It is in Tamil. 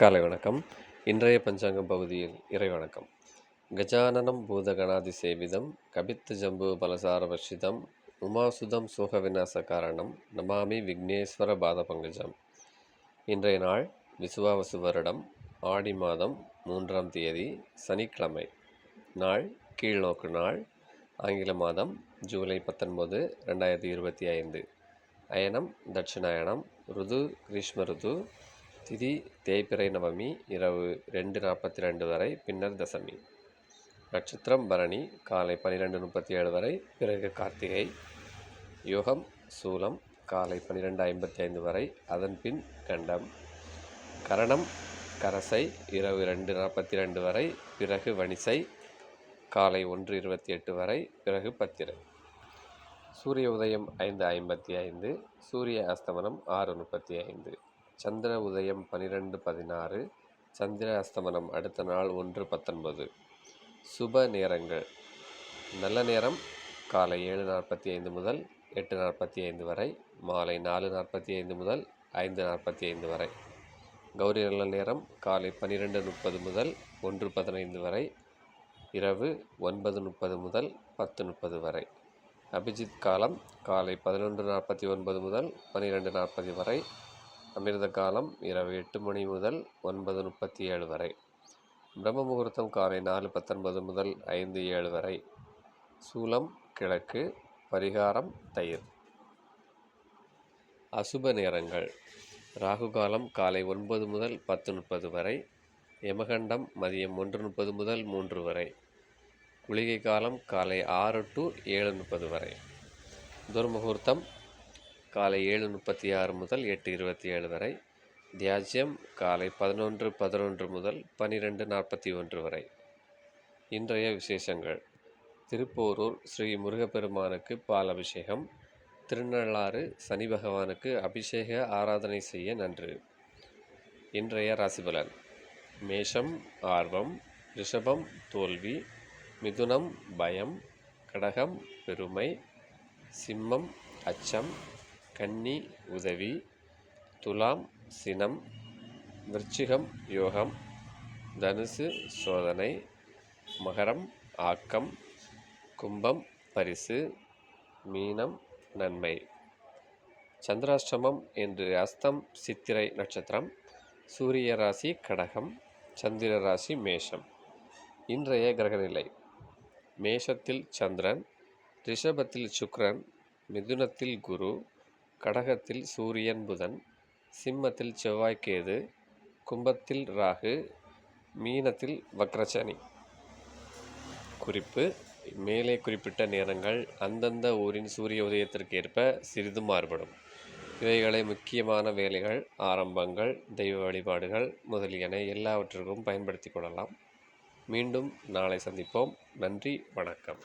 காலை வணக்கம். இன்றைய பஞ்சாங்கம் பகுதியில் இறை வணக்கம் கஜானனம் பூதகணாதி சேவிதம் கபித்து ஜம்பு பலசார வர்ஷிதம் உமாசுதம் சோக விநாச காரணம் நமாமி விக்னேஸ்வர பாத பங்கஜம். இன்றைய நாள் விசுவாவசு வருடம் ஆடி மாதம் மூன்றாம் தேதி சனிக்கிழமை. நாள் கீழ்நோக்கு நாள் ஆங்கில மாதம் ஜூலை பத்தொன்பது ரெண்டாயிரத்தி இருபத்தி ஐந்து. அயனம் தட்சிணாயனம் ருது கிரீஷ்ம ருது திதி தேய்பிறை நவமி இரவு ரெண்டு நாற்பத்தி ரெண்டு வரை பின்னர் தசமி. நட்சத்திரம் பரணி காலை பன்னிரெண்டு முப்பத்தி ஏழு வரை பிறகு கார்த்திகை. யுகம் சூலம் காலை பன்னிரெண்டு ஐம்பத்தி ஐந்து வரை அதன் பின் கண்டம். கரணம் கரசை இரவு ரெண்டு நாற்பத்தி ரெண்டு வரை பிறகு வணிசை. காலை ஒன்று இருபத்தி எட்டு வரை பிறகு பத்திரை. சூரிய உதயம் ஐந்து ஐம்பத்தி ஐந்து சூரிய அஸ்தமனம் ஆறு முப்பத்தி ஐந்து. சந்திர உதயம் பனிரெண்டு பதினாறு சந்திர அஸ்தமனம் அடுத்த நாள் ஒன்று பத்தொன்பது. சுப நேரங்கள். நல்ல நேரம் காலை ஏழு நாற்பத்தி ஐந்து முதல் எட்டு நாற்பத்தி ஐந்து வரை மாலை நாலு நாற்பத்தி ஐந்து முதல் ஐந்து நாற்பத்தி ஐந்து வரை. கௌரி நல்ல நேரம் காலை பன்னிரெண்டு முப்பது முதல் ஒன்று பதினைந்து வரை இரவு ஒன்பது முப்பது முதல் பத்து முப்பது வரை. அபிஜித் காலம் காலை பதினொன்று நாற்பத்தி ஒன்பது முதல் பன்னிரெண்டு நாற்பது வரை அமிர்த காலம் இரவு எட்டு மணி முதல் ஒன்பது முப்பத்தி ஏழு வரை. பிரம்ம முகூர்த்தம் காலை நாலு பத்தொன்பது முதல் ஐந்து ஏழு வரை. சூலம் கிழக்கு பரிகாரம் தயிர். அசுப நேரங்கள். ராகு காலம் காலை ஒன்பது முதல் பத்து முப்பது வரை. யமகண்டம் மதியம் ஒன்று முப்பது முதல் மூன்று வரை. குளிகை காலம் காலை ஆறு டு ஏழு முப்பது வரை. துர்முகூர்த்தம் காலை ஏழு முப்பத்தி ஆறு முதல் எட்டு இருபத்தி ஏழு வரை தியாஜ்யம் காலை பதினொன்று பதினொன்று முதல் பன்னிரெண்டு நாற்பத்தி ஒன்று வரை. இன்றைய விசேஷங்கள். திருப்போரூர் ஸ்ரீ முருகப்பெருமானுக்கு பால் அபிஷேகம் திருநள்ளாறு சனி பகவானுக்கு அபிஷேக ஆராதனை செய்ய நன்று. இன்றைய ராசிபலன். மேஷம் ஆர்வம் ரிஷபம் தோல்வி மிதுனம் பயம் கடகம் பெருமை சிம்மம் அச்சம் கன்னி உதவி துலாம் சினம் விருச்சிகம் யோகம் தனுசு சோதனை மகரம் ஆக்கம் கும்பம் பரிசு மீனம் நன்மை. சந்திராஷ்டமம் என்று அஸ்தம் சித்திரை நட்சத்திரம் சூரிய ராசி கடகம் சந்திர ராசி மேஷம். இன்றைய கிரகநிலை. மேஷத்தில் சந்திரன் ரிஷபத்தில் சுக்ரன் மிதுனத்தில் குரு கடகத்தில் சூரியன் புதன் சிம்மத்தில் செவ்வாய் கேது கும்பத்தில் ராகு மீனத்தில் வக்ரசனி. குறிப்பு மேலே குறிப்பிட்ட நேரங்கள் அந்தந்த ஊரின் சூரிய உதயத்திற்கேற்ப சிறிது மாறுபடும். இவைகளை முக்கியமான வேலைகள் ஆரம்பங்கள் தெய்வ வழிபாடுகள் முதலியன எல்லாவற்றிற்கும் பயன்படுத்தி கொள்ளலாம். மீண்டும் நாளை சந்திப்போம். நன்றி வணக்கம்.